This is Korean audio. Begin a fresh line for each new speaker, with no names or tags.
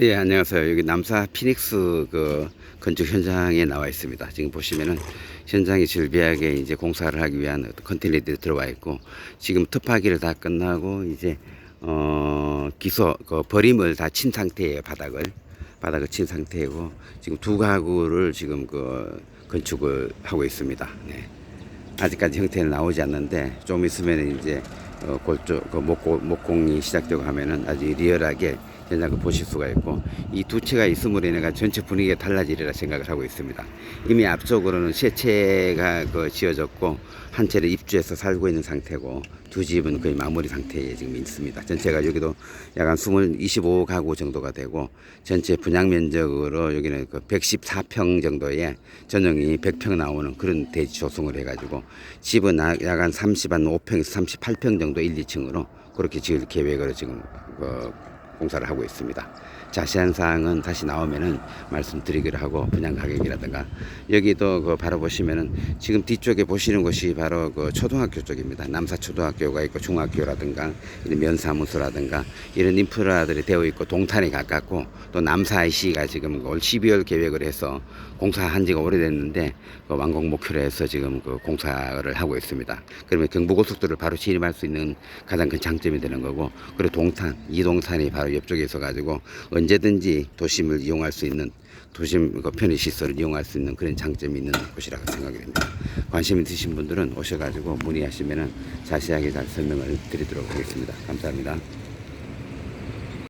예, 안녕하세요. 여기 남사 피닉스 그 건축 현장에 나와 있습니다. 지금 보시면은 현장에 질비하게 이제 공사를 하기 위한 컨테이너들이 들어와 있고 지금 터파기를 다 끝나고 이제 어 기소 그 버림을 다 친 상태예요 바닥을 바닥을 친 상태이고 지금 두 가구를 지금 그 건축을 하고 있습니다. 네. 아직까지 형태는 나오지 않는데 좀 있으면 이제 어, 골조 그 목고, 목공이 시작되고 하면은 아주 리얼하게 현장을 보실 수가 있고 이 두 채가 있음으로 인해 전체 분위기가 달라지리라 생각을 하고 있습니다. 이미 앞쪽으로는 세 채가 그 지어졌고 한 채를 입주해서 살고 있는 상태고 두 집은 거의 마무리 상태에 지금 있습니다. 전체가 여기도 약한 20, 25가구 정도가 되고 전체 분양 면적으로 여기는 그 114평 정도의 전용이 100평 나오는 그런 대지 조성을 해가지고 집은 약- 약한 30, 한 5평, 38평 정도 1, 2층으로 그렇게 지을 계획으로 지금 어, 공사를 하고 있습니다. 자세한 사항은 다시 나오면은 말씀드리기로 하고 분양 가격이라든가 여기도 그 바로 보시면은 지금 뒤쪽에 보시는 곳이 바로 그 초등학교 쪽입니다. 남사 초등학교가 있고 중학교라든가 이런 면사무소라든가 이런 인프라들이 되어 있고 동탄에 가깝고 또 남사시가 지금 올 12월 계획을 해서 공사한 지가 오래됐는데 그 완공 목표로 해서 지금 그 공사를 하고 있습니다. 그러면 경부고속도로를 바로 진입할 수 있는 가장 큰 장점이 되는 거고 그리고 동탄 이동탄이 옆쪽에 있어 가지고 언제든지 도심을 이용할 수 있는 도심 그 편의 시설을 이용할 수 있는 그런 장점이 있는 곳이라고 생각이 됩니다. 관심 있으신 분들은 오셔가지고 문의하시면은 자세하게 잘 설명을 드리도록 하겠습니다. 감사합니다.